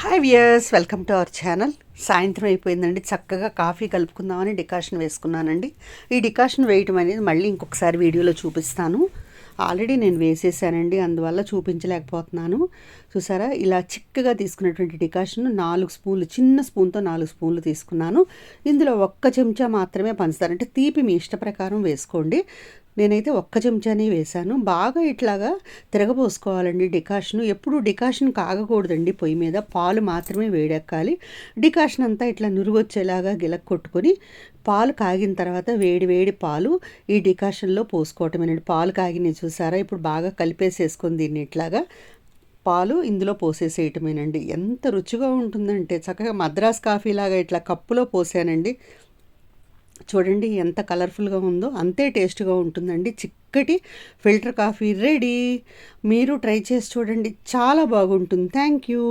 Hi viewers welcome to our channel సాయంత్రం అయిపోయిందండి. చక్కగా కాఫీ కలుపుకుందామని డికాషన్ వేసుకున్నానండి. ఈ డికాషన్ వేయటం అనేది మళ్ళీ ఇంకొకసారి వీడియోలో చూపిస్తాను. ఆల్రెడీ నేను వేసేసానండి. అందువల్ల చూపించలేకపోతున్నాను. చూసారా? ఇలా చిక్కగా తీసుకున్నటువంటి డికాషన్ నాలుగు స్పూన్లు చిన్న స్పూన్తో నాలుగు స్పూన్లు తీసుకున్నాను. ఇందులో ఒక్క చెంచా మాత్రమే పంచుతారు అంటే తీపి మీ ఇష్ట ప్రకారం వేసుకోండి. నేనైతే ఒక్క చెంచానే వేశాను. బాగా ఇట్లాగా తిరగబోసుకోవాలండి డికాషన్. ఎప్పుడు డికాషన్ కాగకూడదండి పొయ్యి మీద. పాలు మాత్రమే వేడెక్కాలి. డికాషన్ అంతా ఇట్లా నురుగొచ్చేలాగా గిలక్ కొట్టుకొని పాలు కాగిన తర్వాత వేడి వేడి పాలు ఈ డికాషన్లో పోసుకోవటమేనండి పాలు కాగినవి చూసారా? ఇప్పుడు బాగా కలిపేసేసుకొని దీన్ని ఇట్లాగా పాలు ఇందులో పోసేసేయటమేనండి. ఎంత రుచిగా ఉంటుందంటే చక్కగా మద్రాస్ కాఫీ లాగా ఇట్లా కప్పులో పోసానండి. చూడండి ఎంత కలర్ఫుల్గా ఉందో అంతే టేస్ట్గా ఉంటుందండి. చిక్కటి ఫిల్టర్ కాఫీ రెడీ. మీరు ట్రై చేసి చూడండి. చాలా బాగుంటుంది. Thank you